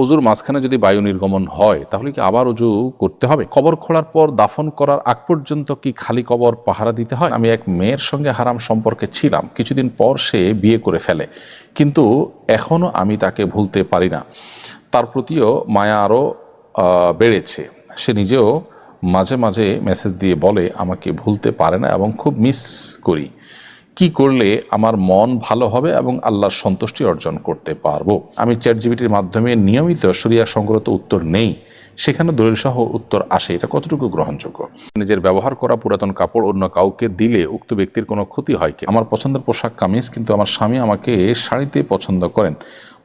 অজুর মাঝখানে যদি বায়ু নির্গমন হয়, তাহলে কি আবার অজু করতে হবে? কবর খোলার পর দাফন করার আগ পর্যন্ত কি খালি কবর পাহারা দিতে হয়? আমি এক মেয়ের সঙ্গে হারাম সম্পর্কে ছিলাম, কিছুদিন পর সে বিয়ে করে ফেলে। কিন্তু এখনও আমি তাকে ভুলতে পারি না। তার প্রতিও মায়া আরও বেড়েছে। সে নিজেও মাঝে মাঝে মেসেজ দিয়ে বলে, আমাকে ভুলতে পারে না এবং খুব মিস করি। কি করলে আমার মন ভালো হবে এবং আল্লাহর সন্তুষ্টি অর্জন করতে পারব? আমি চ্যাট জিবিটির মাধ্যমে নিয়মিত সরিয়া সংক্রান্ত উত্তর নেই। সেখানে দলিল সহ উত্তর আসে। এটা কতটুকু গ্রহণযোগ্য? নিজের ব্যবহার করা পুরাতন কাপড় অন্য কাউকে দিলে উক্ত ব্যক্তির কোনো ক্ষতি হয় কি আমার পছন্দের পোশাক, কামিজ, কিন্তু আমার স্বামী আমাকে শাড়িতে পছন্দ করেন।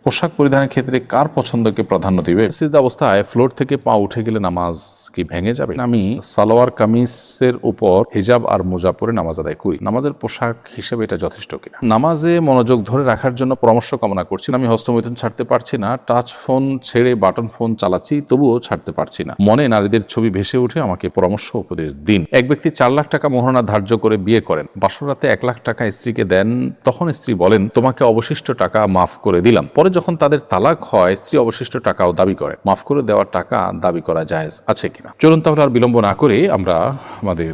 পোশাক পরিধানের ক্ষেত্রে কার পছন্দকে প্রাধান্য দিবে? সিজদা অবস্থায় ফ্লোর থেকে পা উঠে গেলে নামাজ কি ভেঙে যাবে? আমি সালোয়ার কামিজের উপর হিজাব আর মোজা পরে নামাজ আদায় করি। নামাজের পোশাক হিসেবে এটা যথেষ্ট কিনা? নামাজে মনোযোগ ধরে রাখার জন্য পরামর্শ কামনা করছি আমি হস্তমৈথুন ছাড়তে পারছি না। টাচ ফোন ছেড়ে বাটন ফোন চালাচ্ছি, তবুও ছাড়তে পারছি না। মনে নারীদের ছবি ভেসে উঠে আমাকে পরামর্শ উপদেশ দিন। এক ব্যক্তি চার লাখ টাকা মোহরানা ধার্য করে বিয়ে করেন। বাসরাতে এক লাখ টাকা স্ত্রীকে দেন, তখন স্ত্রী বলেন, তোমাকে অবশিষ্ট টাকা মাফ করে দিলাম। পরে যখন তাদের তালাক হয়, স্ত্রী অবশিষ্ট টাকাও দাবি করে। মাফ করে দেওয়ার টাকা দাবি করা জায়েজ আছে কিনা? চলুন তাহলে আর বিলম্ব না করে আমরা আমাদের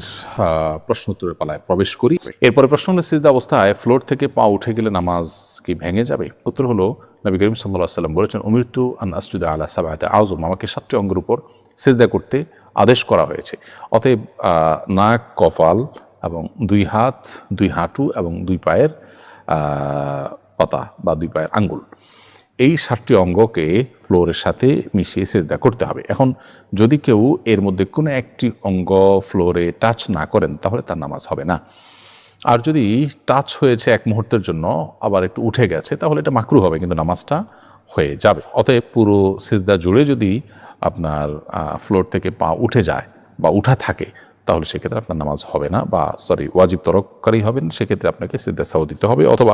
প্রশ্ন উত্তরের পালায় প্রবেশ করি। এরপরে প্রশ্ন হলো সিজদা অবস্থায়, ফ্লোর থেকে পা উঠে গেলে নামাজ কি ভেঙে যাবে? উত্তর হলো, নবী করিম সাল্লাহ সাল্লাম বলেছেন অমৃত্যু আন আসজুদা আলা সাবাহাতে আজম আমাকে সাতটি অঙ্গের উপর সিজদা করতে আদেশ করা হয়েছে। অতএব নাক, কপাল এবং দুই হাত, দুই হাঁটু এবং দুই পায়ের পাতা বা দুই পায়ের আঙ্গুল। এই সাতটি অঙ্গকে ফ্লোরের সাথে মিশিয়ে সেজদা করতে হবে। এখন যদি কেউ এর মধ্যে কোনো একটি অঙ্গ ফ্লোরে টাচ না করেন, তাহলে তার নামাজ হবে না। আর যদি টাচ হয়েছে এক মুহূর্তের জন্য, আবার একটু উঠে গেছে, তাহলে এটা মাকরু হবে, কিন্তু নামাজটা হয়ে যাবে। অতএব পুরো সেজদা জুড়ে যদি আপনার ফ্লোর থেকে পা উঠে যায় বা উঠা থাকে, তাহলে সেক্ষেত্রে আপনার নামাজ হবে না বা সরি ওয়াজিব তরককারী হবেন, সেক্ষেত্রে আপনাকে সিদ্ধা সাউ দিতে হবে অথবা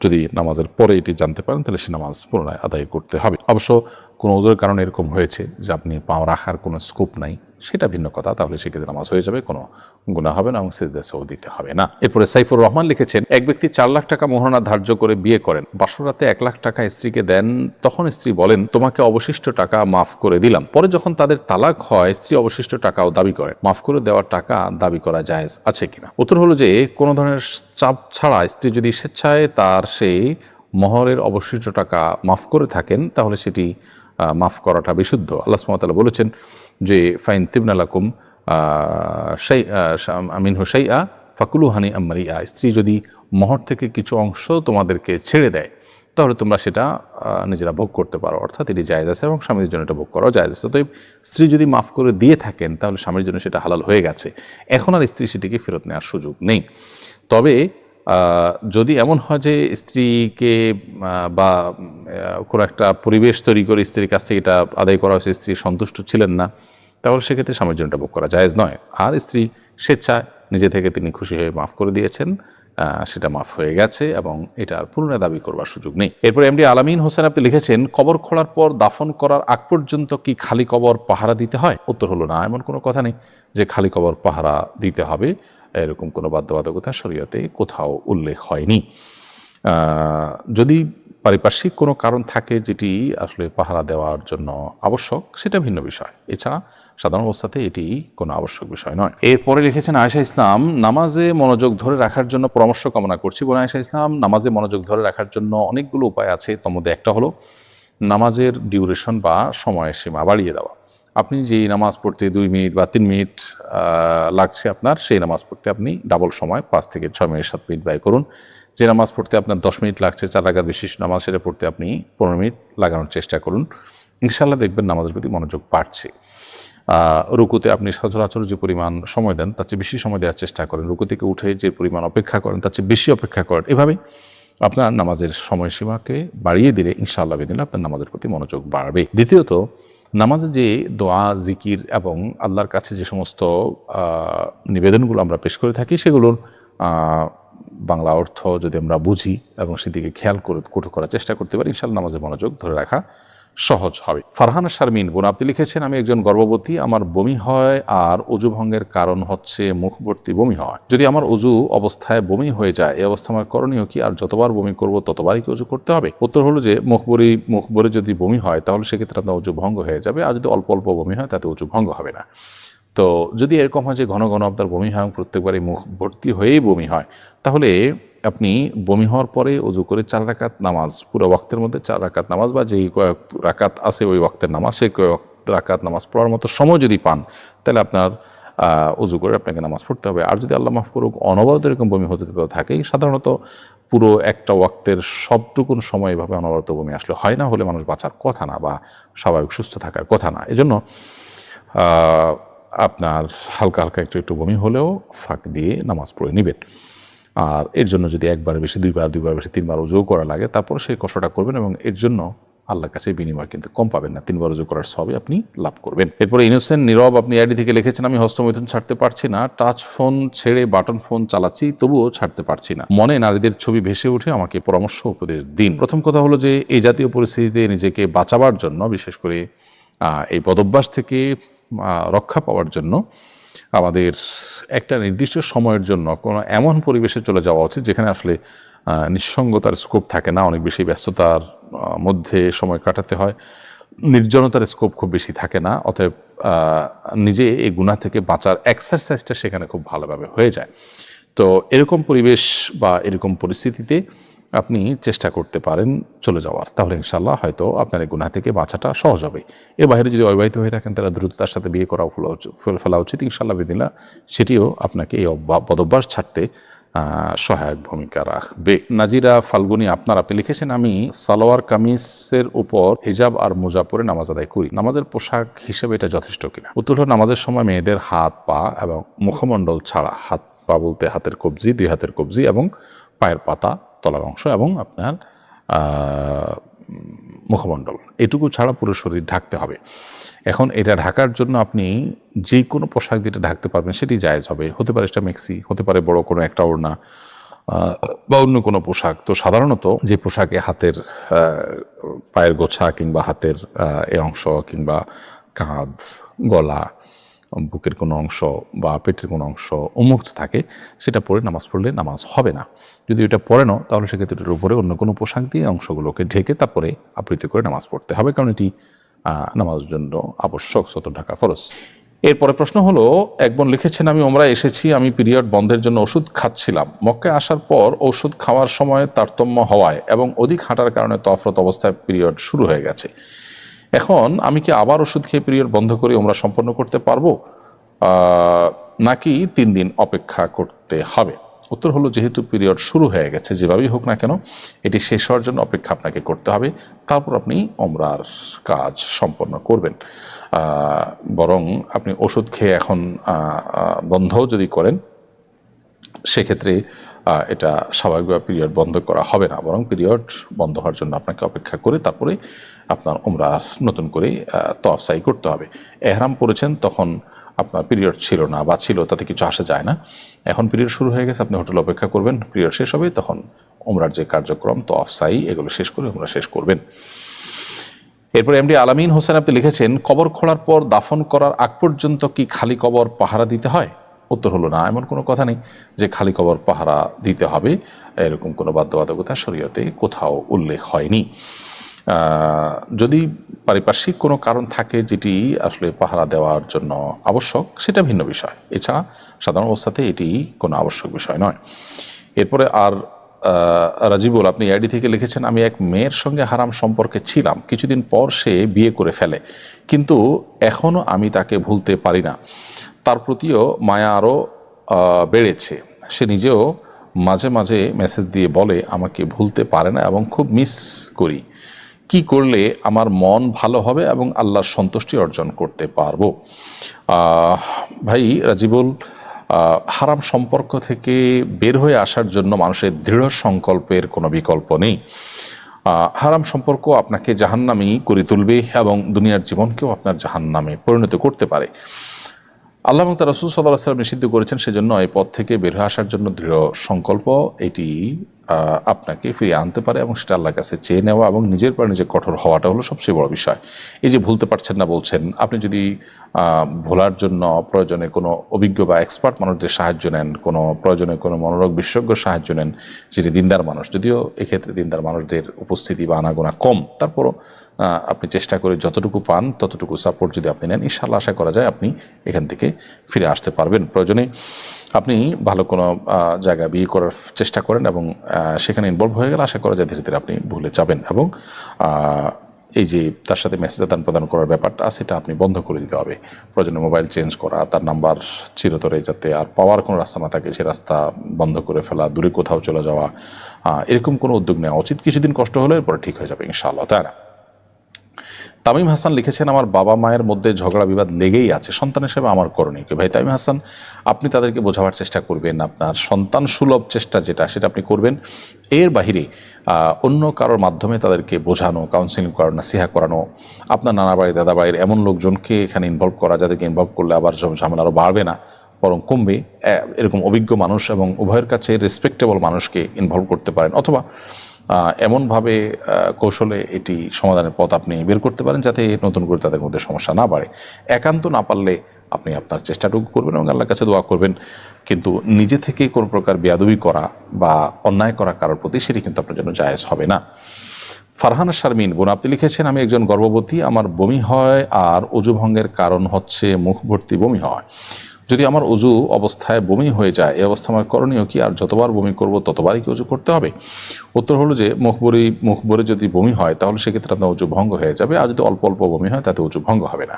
যদি নামাজের পরে এটি জানতে পারেন, তাহলে সে নামাজ পুনরায় আদায় করতে হবে। অবশ্য কোনো ওজোর কারণে এরকম হয়েছে যে আপনি পাও রাখার কোনো স্কোপ নাই। সেটা ভিন্ন কথা, তাহলে সেক্ষেত্রে নামাজ হয়ে যাবে, কোনো গুণা হবে না এবং সাউ দিতে হবে না। এরপরে সাইফুর রহমান লিখেছেন, এক ব্যক্তি চার লাখ টাকা মোহরানা ধার্য করে বিয়ে করেন বাসরাতে এক লাখ টাকা স্ত্রীকে দেন, তখন স্ত্রী বলেন, তোমাকে অবশিষ্ট টাকা মাফ করে দিলাম। পরে যখন তাদের তালাক হয়, স্ত্রী অবশিষ্ট টাকাও দাবি করে, মাফ করে দেওয়ার টাকা দাবি করা জায়েজ আছে কিনা উত্তর হলো যে, কোনো ধরনের চাপ ছাড়া স্ত্রী যদি স্বেচ্ছায় তার সেই মহরের অবশিষ্ট টাকা মাফ করে থাকেন, তাহলে সেটি মাফ করাটা বিশুদ্ধ। আল্লাহ সুমতাল্লাহ বলেছেন যে ফাইন তিবনালাকুম সেই আমিন হোসাইয়া ফাকুলু হানি আম্মারিয়া স্ত্রী যদি মহর থেকে কিছু অংশ তোমাদেরকে ছেড়ে দেয়, তাহলে তোমরা সেটা নিজেরা ভোগ করতে পারো। অর্থাৎ এটি জায়েজ আছে এবং স্বামীর জন্য এটা ভোগ করাও জায়েজ আছে। তো স্ত্রী যদি মাফ করে দিয়ে থাকেন, তাহলে স্বামীর জন্য সেটা হালাল হয়ে গেছে। এখন আর স্ত্রী সেটিকে ফেরত নেওয়ার সুযোগ নেই। তবে যদি এমন হয় যে স্ত্রীকে বা কোনো একটা পরিবেশ তৈরি করে স্ত্রীর কাছ থেকে এটা আদায় করা হয়েছে, স্ত্রী সন্তুষ্ট ছিলেন না, তাহলে সেক্ষেত্রে এটা ভোগ করা জায়েজ নয়। আর স্ত্রী স্বেচ্ছায় নিজে থেকে তিনি খুশি হয়ে মাফ করে দিয়েছেন সেটা মাফ হয়ে গেছে এবং এটার পুনরায় দাবি করবার সুযোগ নেই। এরপর এমডি আলামিন হোসেন আপনি লিখেছেন, কবর খোলার পর দাফন করার আগ পর্যন্ত কি খালি কবর পাহারা দিতে হয়? উত্তর হলো না, এমন কোনো কথা নেই যে খালি কবর পাহারা দিতে হবে। এরকম কোনো বাধ্যবাধকতা শরীয়তে কোথাও উল্লেখ হয়নি। যদি পারিপার্শ্বিক কোনো কারণ থাকে যেটি আসলে পাহারা দেওয়ার জন্য আবশ্যক, সেটা ভিন্ন বিষয়। এছাড়া সাধারণ অবস্থাতে এটি কোনো আবশ্যক বিষয় নয়। এরপরে লিখেছেন আয়েশা ইসলাম, নামাজে মনোযোগ ধরে রাখার জন্য পরামর্শ কামনা করছি। বোন আয়েশা ইসলাম, নামাজে মনোযোগ ধরে রাখার জন্য অনেকগুলো উপায় আছে। তার মধ্যে একটা হলো, নামাজের ডিউরেশন বা সময়ের সীমা বাড়িয়ে দেওয়া। আপনি যেই নামাজ পড়তে দুই মিনিট বা তিন মিনিট লাগছে আপনার, সেই নামাজ পড়তে আপনি ডাবল সময়, পাঁচ থেকে ছয় মিনিট, সাত মিনিট ব্যয় করুন। যে নামাজ পড়তে আপনার দশ মিনিট লাগছে, চার রাগাত বিশিষ্ট নামাজ, সেটা পড়তে আপনি পনেরো মিনিট লাগানোর চেষ্টা করুন। ইনশাল্লাহ দেখবেন নামাজের প্রতি মনোযোগ বাড়ছে। রুকুতে আপনি সচরাচর যে পরিমাণ সময় দেন, তার চেয়ে বেশি সময় দেওয়ার চেষ্টা করেন। রুকু থেকে উঠে যে পরিমাণ অপেক্ষা করেন, তার চেয়ে বেশি অপেক্ষা করেন। এভাবে আপনার নামাজের সময়সীমাকে বাড়িয়ে দিলে ইনশাআল্লাহ বেদিন আপনার নামাজের প্রতি মনোযোগ বাড়বে। দ্বিতীয়ত নামাজে যে দোয়া, জিকির এবং আল্লাহর কাছে যে সমস্ত নিবেদনগুলো আমরা পেশ করে থাকি, সেগুলোর বাংলা অর্থ যদি আমরা বুঝি এবং সেদিকে খেয়াল করে করার চেষ্টা করতে পারি, ইনশাল্লাহ নামাজের মনোযোগ ধরে রাখা সহজ হবে। ফারহানা শারমিন, বোন আপনি লিখেছেন, আমি একজন গর্ভবতী, আমার বমি হয় আর অজু ভঙ্গের কারণ হচ্ছে মুখবর্তী বমি হয়। যদি আমার অজু অবস্থায় বমি হয়ে যায়, এই অবস্থা আমার করণীয় কি? আর যতবার বমি করব, ততবারই কি অজু করতে হবে? উত্তর হলো যে মুখবরি মুখবরে যদি বমি হয়, তাহলে সেক্ষেত্রে আপনার অজু ভঙ্গ হয়ে যাবে। আর যদি অল্প অল্প বমি হয়, তাতে অজু ভঙ্গ হবে না। তো যদি এরকম হয় যে, ঘন ঘন আপনার বমি হয় প্রত্যেকবারই মুখ ভর্তি হয়েই বমি হয়, তাহলে আপনি বমি হওয়ার পরে অজু করে চার রাকাত নামাজ, পুরো ওয়াক্তের মধ্যে চার রাকাত নামাজ বা যেই কয়েক রাকাত আছে ওই ওয়াক্তের নামাজ, সেই কয়েক রাকাত নামাজ পড়ার মতো সময় যদি পান, তাহলে আপনার অজু করে আপনাকে নামাজ পড়তে হবে। আর যদি আল্লাহ মাফ করুক, অনবরত এরকম বমি হতে থাকে সাধারণত পুরো একটা ওয়াক্তের সবটুকুন সময় এভাবে অনবরত বমি আসলে হয় না, হলে মানুষ বাঁচার কথা না বা স্বাভাবিক সুস্থ থাকার কথা না। এজন্য আপনার হালকা হালকা একটু একটু বমি হলেও ফাঁক দিয়ে নামাজ পড়ে নেবেন। আর এর জন্য যদি একবার বেশি, দুইবার দুইবার বেশি তিনবার উজু করা লাগে, তারপর সেই কষ্টটা করবেন এবং এর জন্য আল্লাহর কাছে বিনিময় কিন্তু কম পাবেন না। তিনবার উজু করার সবই আপনি লাভ করবেন। এরপরে ইনোসেন্ট, নীরব আপনি আইডি থেকে লিখেছেন, আমি হস্তমৈথুন ছাড়তে পারছি না, টাচ ফোন ছেড়ে বাটন ফোন চালাচ্ছি, তবুও ছাড়তে পারছি না। মনে নারীদের ছবি ভেসে উঠে আমাকে পরামর্শ উপদেশ দিন। প্রথম কথা হলো যে, এই জাতীয় পরিস্থিতিতে নিজেকে বাঁচাবার জন্য, বিশেষ করে এই বদভ্যাস থেকে রক্ষা পাওয়ার জন্য আমাদের একটা নির্দিষ্ট সময়ের জন্য কোনো এমন পরিবেশে চলে যাওয়া উচিত যেখানে আসলে নিঃসঙ্গতার স্কোপ থাকে না, অনেক বেশি ব্যস্ততার মধ্যে সময় কাটাতে হয়। নির্জনতার স্কোপ খুব বেশি থাকে না, অতএব নিজে এই গুণা থেকে বাঁচার এক্সারসাইজটা সেখানে খুব ভালোভাবে হয়ে যায়। তো এরকম পরিবেশ বা এরকম পরিস্থিতিতে আপনি চেষ্টা করতে পারেন চলে যাওয়ার। তাহলে ইনশাল্লাহ হয়তো আপনার এই গুণা থেকে বাঁচাটা সহজ হবে। এর বাইরে যদি অবিবাহিত হয়ে থাকেন, তারা দ্রুততার সাথে বিয়ে করা ফেলা উচিত। ইনশাল্লাহ বিদিনা সেটিও আপনাকে এই বদভ্যাস ছাড়তে সহায়ক ভূমিকা রাখবে। নাজিরা ফাল্গুনি, আপনার আপনি লিখেছেন, আমি সালোয়ার কামিজের উপর হিজাব আর মোজা পরে নামাজ আদায় করি। নামাজের পোশাক হিসেবে এটা যথেষ্ট কিনা? উত্তর হলো, নামাজের সময় মেয়েদের হাত, পা এবং মুখমণ্ডল ছাড়া হাত পা বলতে হাতের কবজি, দুই হাতের কবজি এবং পায়ের পাতা তলার অংশ এবং আপনার মুখমণ্ডল। এটুকু ছাড়া পুরো শরীর ঢাকতে হবে। এখন এটা ঢাকার জন্য আপনি যে কোনো পোশাক যেটা ঢাকতে পারবেন, সেটি জায়েজ হবে। হতে পারে সেটা মেক্সি, হতে পারে বড় কোনো একটা ওড়না বা অন্য কোনো পোশাক। তো সাধারণত যে পোশাকে হাতের পায়ের গোছা কিংবা হাতের এ অংশ কিংবা কাঁধ, গলা বুকের কোনো অংশ বা পেটের কোনো অংশ উন্মুক্ত থাকে, সেটা পরে নামাজ পড়লে নামাজ হবে না। যদি এটা পরে নাও, তাহলে সেক্ষেত্রে এটার উপরে অন্য কোনো পোশাক দিয়ে অংশগুলোকে ঢেকে তারপরে আবৃত্তি করে নামাজ পড়তে হবে, কারণ এটি নামাজের জন্য আবশ্যক সত ঢাকা ফরজ। এরপরে প্রশ্ন হলো এক বোন লিখেছেন, আমি ওমরা এসেছি, আমি পিরিয়ড বন্ধের জন্য ওষুধ খাচ্ছিলাম। মক্কে আসার পর ওষুধ খাওয়ার সময় তারতম্য হওয়ায় এবং অধিক হাঁটার কারণে তফরত অবস্থায় পিরিয়ড শুরু হয়ে গেছে। এখন আমি কি আবার ওষুধ খেয়ে পিরিয়ড বন্ধ করে ওমরা সম্পন্ন করতে পারব? নাকি তিন দিন অপেক্ষা করতে হবে? উত্তর হলো, যেহেতু পিরিয়ড শুরু হয়ে গেছে, যেভাবেই হোক না কেন, এটি শেষ হওয়ার জন্য অপেক্ষা আপনাকে করতে হবে। তারপর আপনি ওমরার কাজ সম্পন্ন করবেন। বরং আপনি ওষুধ খেয়ে এখন বন্ধও যদি করেন, সেক্ষেত্রে এটা স্বাভাবিকভাবে পিরিয়ড বন্ধ করা হবে না। বরং পিরিয়ড বন্ধ হওয়ার জন্য আপনাকে অপেক্ষা করে তারপরে আপনার ওমরা নতুন করে তফসাই করতে হবে। এহরাম পড়েছেন তখন আপনার পিরিয়ড ছিল না বা ছিল, তাতে কিছু আসা যায় না। এখন পিরিয়ড শুরু হয়ে গেছে, আপনি হোটেল অপেক্ষা করবেন, পিরিয়ড শেষ হবে, তখন ওমরার যে কার্যক্রম তো এগুলো শেষ করে ওমরা শেষ করবেন। এরপর এমডি আলামিন হোসেন আপনি লিখেছেন, কবর খোঁড়ার পর দাফন করার আগ পর্যন্ত কি খালি কবর পাহারা দিতে হয়? উত্তর হলো, না, এমন কোনো কথা নেই যে খালি কবর পাহারা দিতে হবে। এরকম কোনো বাধ্যবাধকতা শরীয়তে কোথাও উল্লেখ হয়নি। যদি পারিপার্শ্বিক কোনো কারণ থাকে যেটি আসলে পাহারা দেওয়ার জন্য আবশ্যক, সেটা ভিন্ন বিষয়। এছাড়া সাধারণ অবস্থাতে এটি কোনো আবশ্যক বিষয় নয়। এরপরে আর রাজিবুল, আপনি আইডি থেকে লিখেছেন, আমি এক মেয়ের সঙ্গে হারাম সম্পর্কে ছিলাম। কিছুদিন পর সে বিয়ে করে ফেলে। কিন্তু এখনও আমি তাকে ভুলতে পারি না। তার প্রতিও মায়া আরও বেড়েছে। সে নিজেও মাঝে মাঝে মেসেজ দিয়ে বলে, আমাকে ভুলতে পারে না এবং খুব মিস করি। কি করলে আমার মন ভালো হবে এবং আল্লাহর সন্তুষ্টি অর্জন করতে পারব? ভাই রাজিবুল হারাম সম্পর্ক থেকে বের হয়ে আসার জন্য মানুষের দৃঢ় সংকল্পের কোনো বিকল্প নেই। হারাম সম্পর্ক আপনাকে জাহান্নামি করে তুলবে এবং দুনিয়ার জীবনকেও আপনার জাহান্নামে পরিণত করতে পারে। আল্লাহ এবং রসুল সাল্লাহ সাল্লাম নিষিদ্ধ করেছেন সেজন্য এই পথ থেকে বের হয়ে আসার জন্য দৃঢ় সংকল্প। এটি আপনাকে ফিরিয়ে আনতে পারে এবং সেটা আল্লাহর কাছে চেয়ে নেওয়া এবং নিজের পরে নিজে কঠোর হওয়াটা হলো সবচেয়ে বড় বিষয়। এই যে ভুলতে পারছেন না বলছেন, আপনি যদি ভোলার জন্য প্রয়োজনে কোনো অভিজ্ঞ বা এক্সপার্ট মানুষদের সাহায্য নেন, কোনো প্রয়োজনে কোনো মনোরোগ বিশেষজ্ঞ সাহায্য নেন, যিনি দিনদার মানুষ, যদিও এক্ষেত্রে দিনদার মানুষদের উপস্থিতি বা আনাগোনা কম, তারপরও আপনি চেষ্টা করে যতটুকু পান, ততটুকু সাপোর্ট যদি আপনি নেন ইনশাল্লাহ আশা করা যায় আপনি এখান থেকে ফিরে আসতে পারবেন। প্রয়োজনে আপনি ভালো কোনো জায়গা বিয়ে করার চেষ্টা করেন এবং সেখানে ইনভলভ হয়ে গেলে আশা করা যায় ধীরে ধীরে আপনি ভুলে যাবেন এবং এই যে তার সাথে মেসেজ আদান প্রদান করার ব্যাপারটা সেটা আপনি বন্ধ করে দিতে হবে। প্রয়োজনে মোবাইল চেঞ্জ করা, তার নাম্বার চিরতরে যাতে আর পাওয়ার কোনো রাস্তা না থাকে, সে রাস্তা বন্ধ করে ফেলা, দূরে কোথাও চলে যাওয়া এরকম কোনো উদ্যোগ নেওয়া উচিত। কিছুদিন কষ্ট হলে এরপরে ঠিক হয়ে যাবে ইনশাআল্লাহ, তাই না? তামিম হাসান লিখেছেন, আমার বাবা মায়ের মধ্যে ঝগড়া বিবাদ লেগেই আছে, সন্তান হিসেবে আমার করণীয় কি? ভাই, তামিম হাসান, আপনি তাদেরকে বোঝাবার চেষ্টা করবেন, আপনার সন্তান সুলভ চেষ্টা যেটা, সেটা আপনি করবেন। এর বাহিরে অন্য কারোর মাধ্যমে তাদেরকে বোঝানো কাউন্সিলিং করানো, নাসিহা করানো, আপনার নানা বাড়ি, দাদা বাড়ির এমন লোকজনকে এখানে ইনভলভ করা, যাদেরকে ইনভলভ করলে আবার ঝামেলা আরও বাড়বে না, বরং কমবে। এরকম অভিজ্ঞ মানুষ এবং উভয়ের কাছে রেসপেক্টেবল মানুষকে ইনভলভ করতে পারেন, অথবা এমনভাবে কৌশলে এটি সমাধানের পথ আপনি বের করতে পারেন যাতে নতুন করে তাদের মধ্যে সমস্যা না বাড়ে। একান্ত না পারলে আপনি আপনার চেষ্টাটুকু করবেন এবং আল্লাহর কাছে দোয়া করবেন। কিন্তু নিজে থেকে কোনো প্রকার বেয়াদবি করা বা অন্যায় করা কারোর প্রতি সেটি কিন্তু আপনার জন্য জায়েজ হবে না। ফারহানা শারমিন, বোন আপনি লিখেছেন, আমি একজন গর্ভবতী, আমার বমি হয় আর অজু ভঙ্গের কারণ হচ্ছে মুখ ভর্তি বমি হয়। যদি আমার অজু অবস্থায় বমি হয়ে যায়, এই অবস্থা আমার করণীয় কি? আর যতবার বমি করব, ততবারই কি অজু করতে হবে? উত্তর হলো যে মুখ ভরে মুখ ভরে যদি বমি হয়, তাহলে সেক্ষেত্রে আপনার অজু ভঙ্গ হয়ে যাবে। আর যদি অল্প অল্প বমি হয়, তাতে অজু ভঙ্গ হবে না।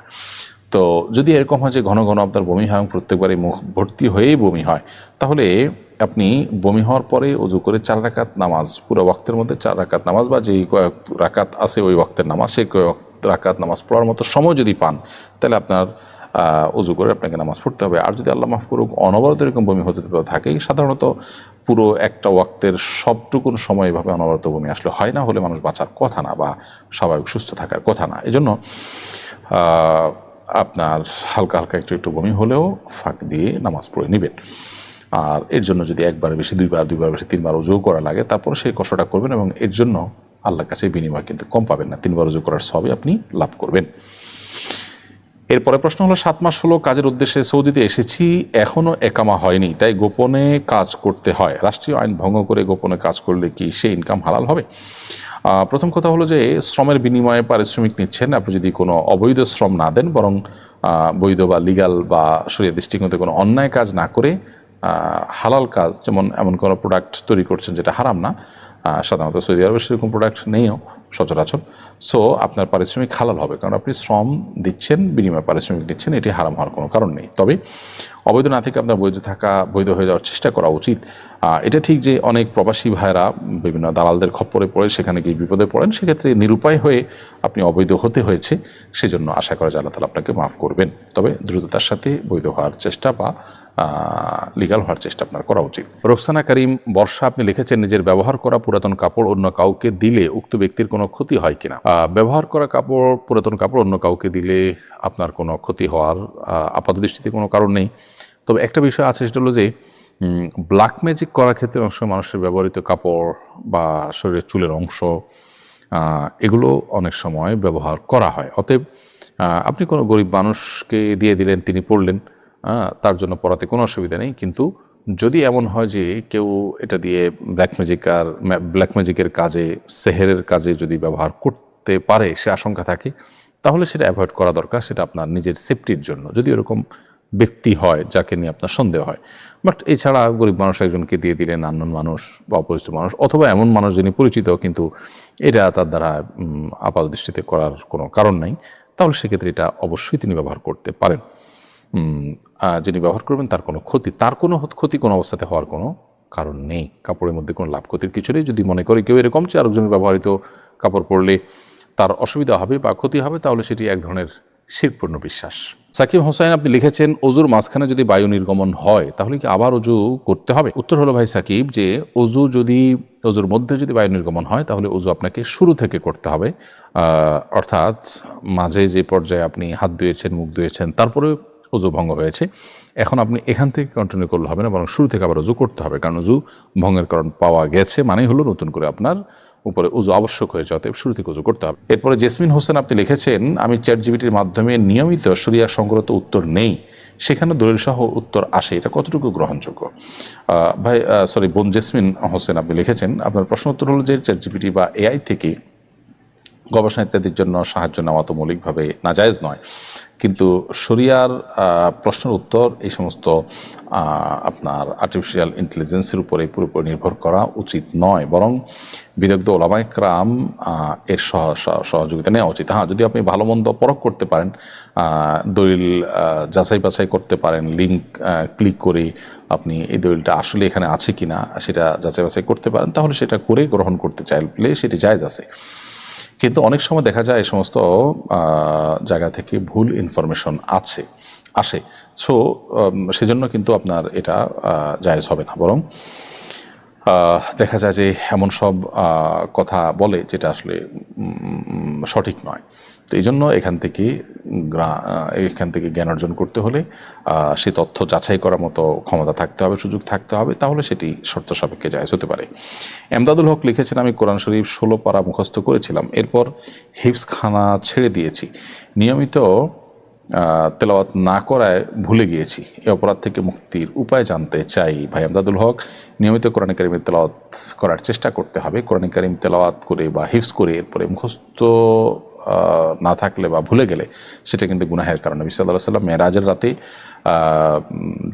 তো যদি এরকম হয় যে, ঘন ঘন আপনার বমি হয় প্রত্যেকবারই মুখ ভর্তি হয়েই বমি হয়, তাহলে আপনি বমি হওয়ার পরে অজু করে চার রাকাত নামাজ, পুরো ওয়াক্তের মধ্যে চার রাকাত নামাজ বা যেই কয়েক রাকাত আছে ওই ওয়াক্তের নামাজ, সেই কয়েক রাকাত নামাজ পড়ার মতো সময় যদি পান, তাহলে আপনার অজু করে আপনাকে নামাজ পড়তে হবে। আর যদি আল্লাহ মাফ করুক, অনবরত এরকম বমি হতে থাকে সাধারণত পুরো একটা ওয়াক্তের সবটুকুন সময় এভাবে অনবরত বমি আসলে হয় না, হলে মানুষ বাঁচার কথা না বা স্বাভাবিক সুস্থ থাকার কথা না। এজন্য আপনার হালকা হালকা একটু একটু বমি হলেও ফাঁক দিয়ে নামাজ পড়ে নেবেন। আর এর জন্য যদি একবার বেশি, দুইবার দুইবার বেশি, তিনবার উজু করা লাগে, তারপর সেই কষ্টটা করবেন এবং এর জন্য আল্লাহর কাছে বিনিময় কিন্তু কম পাবেন না। তিনবার উজু করার সবই আপনি লাভ করবেন। এরপরে প্রশ্ন হলো, সাত মাস হলো কাজের উদ্দেশ্যে সৌদিতে এসেছি, এখনও একামা হয়নি, তাই গোপনে কাজ করতে হয়। রাষ্ট্রীয় আইন ভঙ্গ করে গোপনে কাজ করলে কি সে ইনকাম হালাল হবে? প্রথম কথা হলো যে, শ্রমের বিনিময়ে পারিশ্রমিক নিচ্ছেন। আপনি যদি কোনো অবৈধ শ্রম না দেন, বরং বৈধ বা লিগাল বা শরীর দৃষ্টিকোণতে কোনো অন্যায় কাজ না করে হালাল কাজ, যেমন এমন কোনো প্রোডাক্ট তৈরি করছেন যেটা হারাম না সাধারণত সৌদি আরবে সেরকম প্রোডাক্ট নেইও। সচরাচর। সো আপনার পারিশ্রমিক হালাল হবে, কারণ আপনি শ্রম দিচ্ছেন, বিনিময়ে পারিশ্রমিক দিচ্ছেন, এটি হারাম হওয়ার কোনো কারণ নেই। তবে অবৈধ না থেকে আপনার বৈধ থাকা, বৈধ হয়ে যাওয়ার চেষ্টা করা উচিত। এটা ঠিক যে অনেক প্রবাসী ভাইরা বিভিন্ন দালালদের খপ্পরে পড়ে, সেখানে গিয়ে বিপদে পড়েন, সেক্ষেত্রে নিরুপায় হয়ে আপনি অবৈধ হতে হয়েছে, সেজন্য আশা করা যায় আল্লাহ তালা আপনাকে মাফ করবেন। তবে দ্রুততার সাথে বৈধ হওয়ার চেষ্টা বা লিগাল হওয়ার চেষ্টা আপনার করা উচিত। রোকসানা করিম, বর্ষা, আপনি লিখেছেন নিজের ব্যবহার করা পুরাতন কাপড় অন্য কাউকে দিলে উক্ত ব্যক্তির কোনো ক্ষতি হয় কিনা? ব্যবহার করা কাপড়, পুরাতন কাপড় অন্য কাউকে দিলে আপনার কোনো ক্ষতি হওয়ার আপাত দৃষ্টিতে কোনো কারণ নেই। তবে একটা বিষয় আছে, সেটা হলো যে ব্ল্যাক ম্যাজিক করার ক্ষেত্রে অংশ মানুষের ব্যবহৃত কাপড় বা শরীরের চুলের অংশ এগুলো অনেক সময় ব্যবহার করা হয়। অতএব আপনি কোনো গরিব মানুষকে দিয়ে দিলেন, তিনি পড়লেন তার জন্য পড়াতে কোনো অসুবিধা নেই। কিন্তু যদি এমন হয় যে কেউ এটা দিয়ে ব্ল্যাক ম্যাজিক আর ব্ল্যাক ম্যাজিকের কাজে সেহেরের কাজে যদি ব্যবহার করতে পারে, সে আশঙ্কা থাকে, তাহলে সেটা অ্যাভয়েড করা দরকার, সেটা আপনার নিজের সেফটির জন্য। যদি ওরকম ব্যক্তি হয়, যাকে নিয়ে আপনার সন্দেহ হয়। বাট এছাড়া গরিব মানুষ একজনকে দিয়ে দিলেন আননোন মানুষ বা অপরিচিত মানুষ, অথবা এমন মানুষ যিনি পরিচিত, কিন্তু এটা তার দ্বারা আপাত দৃষ্টিতে করার কোনো কারণ নাই, তাহলে সেক্ষেত্রে এটা অবশ্যই তিনি ব্যবহার করতে পারেন। যিনি ব্যবহার করবেন তার কোনো ক্ষতি, তার কোনো ক্ষতি কোনো অবস্থাতে হওয়ার কোনো কারণ নেই। কাপড়ের মধ্যে কোনো লাভ ক্ষতির কিছু নেই। যদি মনে করে কেউ এরকম যে আরেকজনের ব্যবহৃত কাপড় পরলে তার অসুবিধা হবে বা ক্ষতি হবে, তাহলে সেটি এক ধরনের শিরপূর্ণ বিশ্বাস। সাকিব হোসাইন আপনি লিখেছেন অজুর মাঝখানে যদি বায়ু নির্গমন হয়, তাহলে কি আবার অজু করতে হবে? উত্তর হলো, ভাই সাকিব, যে অজু যদি অজুর মধ্যে যদি বায়ু নির্গমন হয়, তাহলে অজু আপনাকে শুরু থেকে করতে হবে। অর্থাৎ মাঝে যে পর্যায়ে আপনি হাত ধুয়েছেন, মুখ ধুয়েছেন তারপরে অজু ভঙ্গ হয়েছে। এখন আপনি এখান থেকে কন্টিনিউ করলে হবে না, বরং শুরু থেকে আবার অজু করতে হবে। কারণ অজু ভঙ্গের কারণ পাওয়া গেছে, মানেই হলো নতুন করে আপনার উপরে উজু আবশ্যক হয়েছে, অতএব শুরু থেকে উজু করতে হবে। এরপরে জেসমিন হোসেন আপনি লিখেছেন, আমি চ্যাট জিবিটির মাধ্যমে নিয়মিত সরিয়া সংক্রান্ত উত্তর নেই। সেখানে দলিল সহ উত্তর আসে। এটা কতটুকু গ্রহণযোগ্য? ভাই সরি বোন জেসমিন হোসেন আপনি লিখেছেন, আপনার প্রশ্ন উত্তর হলো যে চ্যাট জিবিটি বা এআই থেকে গবেষণা ইত্যাদির জন্য সাহায্য নেওয়া তো মৌলিকভাবে নাজায়েজ নয়। কিন্তু শরিয়ার প্রশ্নের উত্তর এই সমস্ত আপনার আর্টিফিশিয়াল ইন্টেলিজেন্সের উপরে পুরোপুরি নির্ভর করা উচিত নয়। বরং বিদগ্ধ ওলামাইকরাম এর সহ, সহ- সহযোগিতা নেওয়া উচিত। হ্যাঁ যদি আপনি ভালো মন্দ পরখ করতে পারেন দলিল যাচাই বাছাই করতে পারেন লিঙ্ক ক্লিক করে আপনি এই দলিলটা আসলে এখানে আছে কি না সেটা যাচাই বাছাই করতে পারেন, তাহলে সেটা করে গ্রহণ করতে চাইলে সেটি জায়জ আছে। কিন্তু অনেক সময় দেখা যায় এই সমস্ত জায়গা থেকে ভুল ইনফরমেশন আছে, আসে। সো সেজন্য কিন্তু আপনার এটা জায়জ হবে না। বরং দেখা যায় যে এমন সব কথা বলে যেটা আসলে সঠিক নয়। তো এই জন্য এখান থেকে এখান থেকে জ্ঞান অর্জন করতে হলে সে তথ্য যাচাই করার মতো ক্ষমতা থাকতে হবে, সুযোগ থাকতে হবে, তাহলে সেটি শর্ত সাপেক্ষে জায়জ হতে পারে। এমদাদুল হক লিখেছেন, আমি কোরআন শরীফ ষোলো পারা মুখস্থ করেছিলাম, এরপর হিপস খানা ছেড়ে দিয়েছি। নিয়মিত তেলাওয়াত না করায় ভুলে গিয়েছি, এ অপরাধ থেকে মুক্তির উপায় জানতে চাই। ভাই আমদাদুল হক, নিয়মিত কোরআন কারিমের তেলাওয়াত করার চেষ্টা করতে হবে, কোরআন কারিম তেলাওয়াত করে বা হিফস করে এরপরে মুখস্থ না থাকলে বা ভুলে গেলে সেটা কিন্তু গুনাহের কারণে। বিসাল্লাহ সাল্লাম মেয়েরাজের রাতে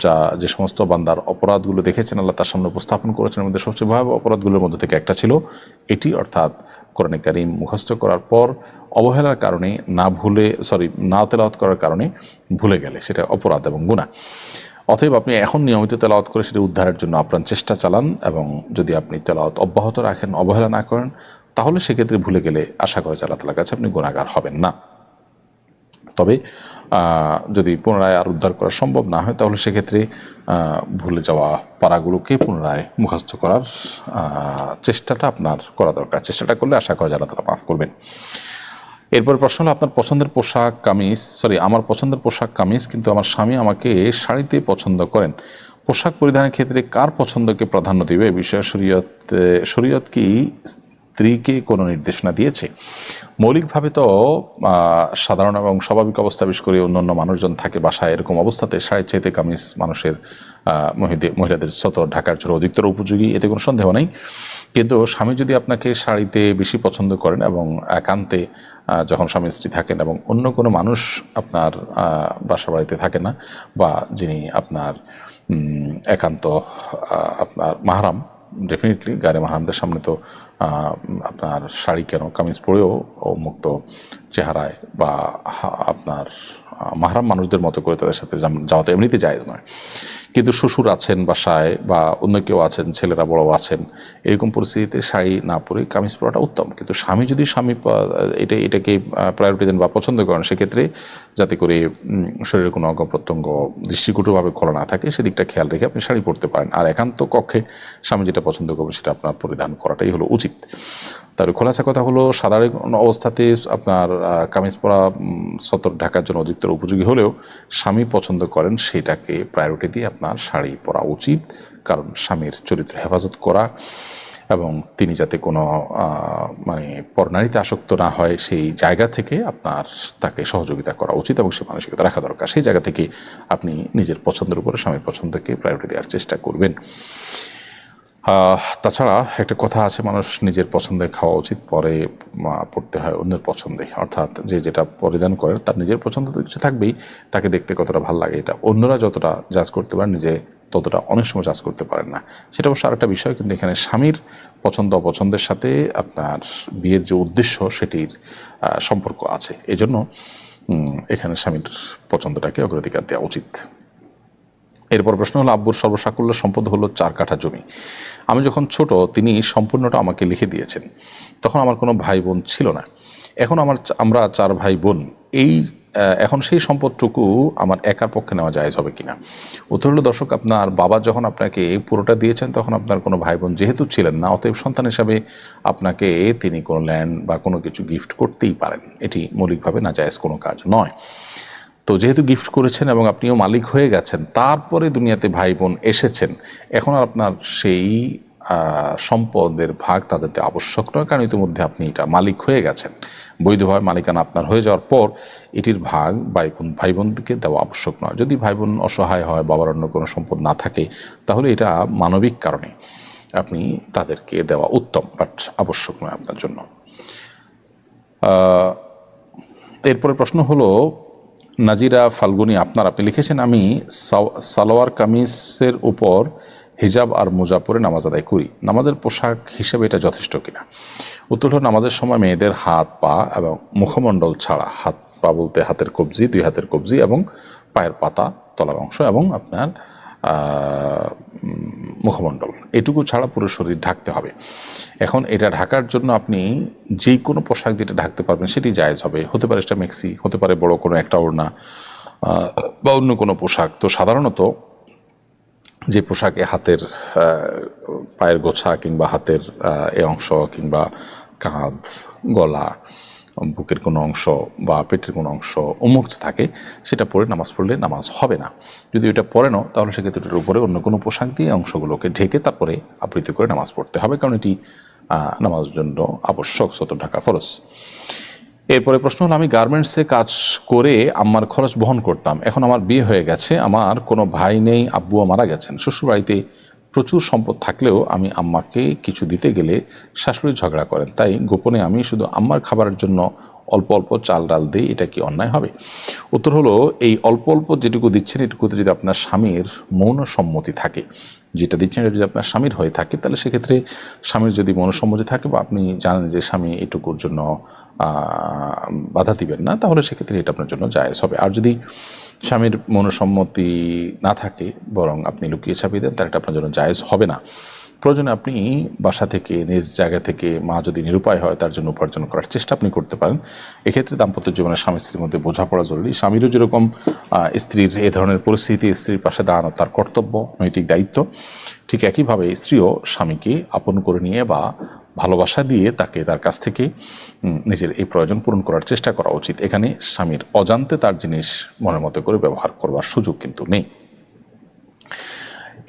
যা যে সমস্ত বান্দার অপরাধগুলো দেখেছেন, আল্লাহ তার সামনে উপস্থাপন করেছেন মধ্যে সবচেয়ে ভয়াবহ অপরাধগুলোর মধ্যে থেকে একটা ছিল। এটি অর্থাৎ কোরআন কারিম মুখস্থ করার পর অবহেলার কারণে না ভুলে, সরি, না তেলাওয়াত করার কারণে ভুলে গেলে। সেটা অপরাধ এবং গুণা অতএব আপনি এখন নিয়মিত তেলাওয়াত করে সেটা উদ্ধারের জন্য আপনার চেষ্টা চালান এবং যদি আপনি তেলাওয়াত অব্যাহত রাখেন, অবহেলা না করেন তাহলে সেক্ষেত্রে ভুলে গেলে আশা করা আল্লাহ কাছে আপনি গুণাগার হবেন না। তবে যদি পুনরায় আর উদ্ধার করা সম্ভব না হয়, তাহলে সেক্ষেত্রে ভুলে যাওয়া পাড়াগুলোকে পুনরায় মুখস্থ করার চেষ্টাটা আপনার করা দরকার। চেষ্টাটা করলে আশা করা আল্লাহ মাফ করবেন। এরপর প্রশ্ন হলো, আপনার পছন্দের পোশাক, কামিজ সরি আমার পছন্দের পোশাক, কামিজ, কিন্তু আমার স্বামী আমাকে শাড়িতে পছন্দ করেন। পোশাক পরিধানের ক্ষেত্রে কার পছন্দকে প্রাধান্য দিবে? এ বিষয়ে শরীয়ত শরীয়ত কি স্ত্রীকে কোনো নির্দেশনা দিয়েছে। মৌলিকভাবে তো সাধারণ এবং স্বাভাবিক অবস্থা বিশেষ করে অন্যান্য মানুষজন থাকে বাসায় এরকম অবস্থাতে, শাড়ির চাইতে কামিজ মানুষের মহিলাদের শত ঢাকার জন্য অধিকতর উপযোগী, এতে কোনো সন্দেহ নেই। কিন্তু স্বামী যদি আপনাকে শাড়িতে বেশি পছন্দ করেন এবং একান্তে যখন স্বামী স্ত্রী থাকেন এবং অন্য কোনো মানুষ আপনার বাসা বাড়িতে থাকে না বা যিনি আপনার একান্ত আপনার মাহারাম ডেফিনেটলি গাড়ি মাহারামদের সামনে তো আপনার শাড়ি কেন, কামিজ পরেও মুক্ত চেহারায় বা আপনার মাহারাম মানুষদের মতো করে তাদের সাথে যাওয়া তো এমনিতে জায়েজ নয়। কিন্তু শ্বশুর আছেন বাসায় বা অন্য কেউ আছেন, ছেলেরা বড় আছেন, এরকম পরিস্থিতিতে শাড়ি না পরে কামিজ পরাটা উত্তম। কিন্তু স্বামী যদি স্বামী এটা, এটাকে প্রায়োরিটি দেন বা পছন্দ করেন, সেক্ষেত্রে যাতে করে শরীরের কোনো অঙ্গ প্রত্যঙ্গ দৃষ্টিকটুভাবে খোলা না থাকে, সেদিকটা খেয়াল রেখে আপনি শাড়ি পরতে পারেন। আর একান্ত কক্ষে স্বামী যেটা পছন্দ করবে সেটা আপনার পরিধান করাটাই হলো উচিত। তার খোলাসা কথা হলো, সাধারণ অবস্থাতে আপনার কামিজ পরা সতর ঢাকার জন্য অধিকতর উপযোগী হলেও স্বামী পছন্দ করেন, সেটাকে প্রায়োরিটি দিয়ে আপনার শাড়ি পরা উচিত, কারণ স্বামীর চরিত্র হেফাজত করা এবং তিনি যাতে কোনো মানে পরনারীতে আসক্ত না হয়, সেই জায়গা থেকে আপনার তাকে সহযোগিতা করা উচিত এবং সে মানসিকতা রাখা দরকার। সেই জায়গা থেকে আপনি নিজের পছন্দের উপরে স্বামীর পছন্দকে প্রায়োরিটি দেওয়ার চেষ্টা করবেন। তাছাড়া একটা কথা আছে, মানুষ নিজের পছন্দে খাওয়া উচিত, পরে পড়তে হয় অন্যের পছন্দে। অর্থাৎ যে যেটা পরিধান করে, তার নিজের পছন্দ তো কিছু থাকবেই, তাকে দেখতে কতটা ভালো লাগে এটা। অন্যরা যতটা জাজ করতে পারেন, নিজে ততটা অনেক সময় জাজ করতে পারেন না। সেটা অবশ্য আরেকটা বিষয়, কিন্তু এখানে স্বামীর পছন্দ, অপছন্দের সাথে আপনার বিয়ের যে উদ্দেশ্য, সেটির সম্পর্ক আছে। এজন্য এখানে স্বামীর পছন্দটাকে অগ্রাধিকার দেওয়া উচিত। এরপর প্রশ্ন হলো, আব্বুর সর্বসাকুল্য সম্পদ হলো চার কাঠা জমি। আমি যখন ছোট, তিনি সম্পূর্ণটা আমাকে লিখে দিয়েছেন। তখন আমার কোনো ভাই বোন ছিল না। এখন আমার আমরা চার ভাই বোন এই এখন সেই সম্পদটুকু আমার একার পক্ষে নেওয়া জায়েজ হবে কিনা? উত্তর হলো, দর্শক, আপনার বাবা যখন আপনাকে পুরোটা দিয়েছেন, তখন আপনার কোনো ভাই বোন যেহেতু ছিলেন না, অতএব সন্তান হিসাবে আপনাকে তিনি কোনো ল্যান্ড বা কোনো কিছু গিফট করতেই পারেন। এটি মৌলিকভাবে না জায়েজ কোনো কাজ নয়। তো যেহেতু গিফট করেছেন এবং আপনিও মালিক হয়ে গেছেন, তারপরে দুনিয়াতে ভাই বোন এসেছেন, এখন আপনার সেই সম্পদের ভাগ তাদেরতে আবশ্যক নয়, কারণ ইতিমধ্যে আপনি এটা মালিক হয়ে গেছেন। বৈধভাবে মালিকানা আপনার হয়ে যাওয়ার পর এটির ভাগ ভাই বোন ভাই বোনকে দেওয়া আবশ্যক নয়। যদি ভাই বোন অসহায় হয়, বাবার অন্য কোনো সম্পদ না থাকে, তাহলে এটা মানবিক কারণে আপনি তাদেরকে দেওয়া উত্তম বাট আবশ্যক নয় আপনার জন্য। এরপরে প্রশ্ন হলো নাজিরা ফাল্গুনি, আপনার, আপনি লিখেছেন, আমি সালোয়ার কামিজের উপর হিজাব আর মোজা পরে নামাজ আদায় করি। নামাজের পোশাক হিসেবে এটা যথেষ্ট কিনা? উত্তর হল, নামাজের সময় মেয়েদের হাত, পা এবং মুখমণ্ডল ছাড়া হাত পা বলতে হাতের কবজি, দুই হাতের কবজি এবং পায়ের পাতা, তলার অংশ এবং আপনার মুখমণ্ডল। এটুকু ছাড়া পুরো শরীর ঢাকতে হবে। এখন এটা ঢাকার জন্য আপনি যে কোনো পোশাক যেটা ঢাকতে পারবেন, সেটি জায়েজ হবে। হতে পারে সেটা মেক্সি, হতে পারে বড় কোনো একটা ওড়না বা অন্য কোনো পোশাক। তো সাধারণত যে পোশাকে হাতের পায়ের গোছা কিংবা হাতের এ অংশ কিংবা কাঁধ, গলা বুকের কোনো অংশ বা পেটের কোনো অংশ উন্মুক্ত থাকে, সেটা পরে নামাজ পড়লে নামাজ হবে না। যদি ওটা পরে নাও, তাহলে সেক্ষেত্রে এটার উপরে অন্য কোনো পোশাক দিয়ে অংশগুলোকে ঢেকে তারপরে আবৃত করে নামাজ পড়তে হবে, কারণ এটি নামাজের জন্য আবশ্যক সত ঢাকা ফরজ। এরপরে প্রশ্ন হলো, আমি গার্মেন্টসে কাজ করে আমার খরচ বহন করতাম। এখন আমার বিয়ে হয়ে গেছে, আমার কোনো ভাই নেই আব্বুও মারা গেছেন। শ্বশুরবাড়িতে প্রচুর সম্পদ থাকলেও আমি আম্মাকে কিছু দিতে গেলে শাশুড়ি ঝগড়া করেন। তাই গোপনে আমি শুধু আম্মার খাবারের জন্য অল্প অল্প চাল ডাল দিই, এটা কি অন্যায় হবে? উত্তর হলো, এই অল্প অল্প যেটুকু দিচ্ছেন, এটুকুতে যদি আপনার স্বামীর মৌন সম্মতি থাকে, যেটা দিচ্ছেন এটা যদি আপনার স্বামীর হয়ে থাকে, তাহলে সেক্ষেত্রে স্বামীর যদি মনসম্মতি থাকে বা আপনি জানেন যে স্বামী এটুকুর জন্য বাধা দিবেন না, তাহলে সেক্ষেত্রে এটা আপনার জন্য জায়েজ হবে। আর যদি স্বামীর মনসম্মতি না থাকে, বরং আপনি লুকিয়ে ছাপিয়ে দেন, তার এটা আপনার জন্য জায়েজ হবে না। প্রয়োজনে আপনি বাসা থেকে, নিজ জায়গা থেকে মা যদি নিরুপায় হয়, তার জন্য উপার্জন করার চেষ্টা আপনি করতে পারেন। এক্ষেত্রে দাম্পত্য জীবনে স্বামী স্ত্রীর মধ্যে বোঝাপড়া জরুরি। স্বামীরও যেরকম স্ত্রীর এ ধরনের পরিস্থিতি, স্ত্রীর পাশে দাঁড়ানো তার কর্তব্য, নৈতিক দায়িত্ব, ঠিক একইভাবে স্ত্রীও স্বামীকে আপন করে নিয়ে বা ভালোবাসা দিয়ে তাকে তার কাছ থেকে নিজের এই প্রয়োজন পূরণ করার চেষ্টা করা উচিত। এখানে স্বামীর অজান্তে তার জিনিস মনের মতো করে ব্যবহার করবার সুযোগ কিন্তু নেই।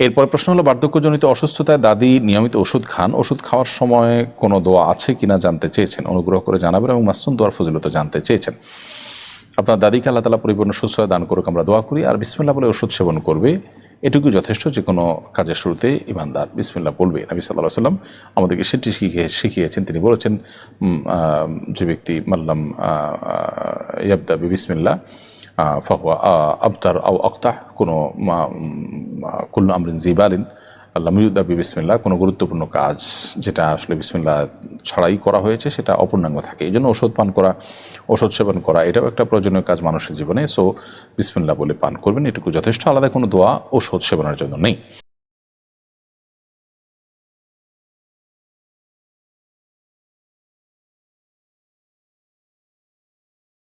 এরপরে প্রশ্ন হলো, বার্ধক্যজনিত অসুস্থতায় দাদি নিয়মিত ওষুধ খান। ওষুধ খাওয়ার সময় কোনো দোয়া আছে কিনা জানতে চেয়েছেন? অনুগ্রহ করে জানাবেন এবং মাসুন দোয়ার ফজিলত জানতে চেয়েছেন। আপনার দাদিকে আল্লাহ তালা পরিপূর্ণ সুস্থ দান করুক, আমরা দোয়া করি। আর বিসমিল্লা বলে ওষুধ সেবন করবে। এটুকু যথেষ্ট যে কোনো কাজের শুরুতে ইমানদার বিসমিল্লা বলবে। নবী সাল্লাহ সাল্লাম আমাদেরকে সেটি শিখিয়ে, শিখিয়েছেন। তিনি বলেছেন যে ব্যক্তি মাল্লাম ইয়াবদা বিসমিল্লা ফাহুয়া আবতার আউ আক্তাহ, কোনো কুল্লু আমরিন জিবালিন আল্লাহ মুজুদ্দাবি বিসমিল্লা কোনো গুরুত্বপূর্ণ কাজ যেটা আসলে বিসমিল্লা ছাড়াই করা হয়েছে, সেটা অপূর্ণাঙ্গ থাকে। এই জন্য ওষুধ পান করা ওষুধ সেবন করা, এটাও একটা প্রয়োজনীয় কাজ মানুষের জীবনে। সো বিসমিল্লা বলে পান করবেন, এটুকু যথেষ্ট। আলাদা কোনো দোয়া ওষুধ সেবনের জন্য নেই।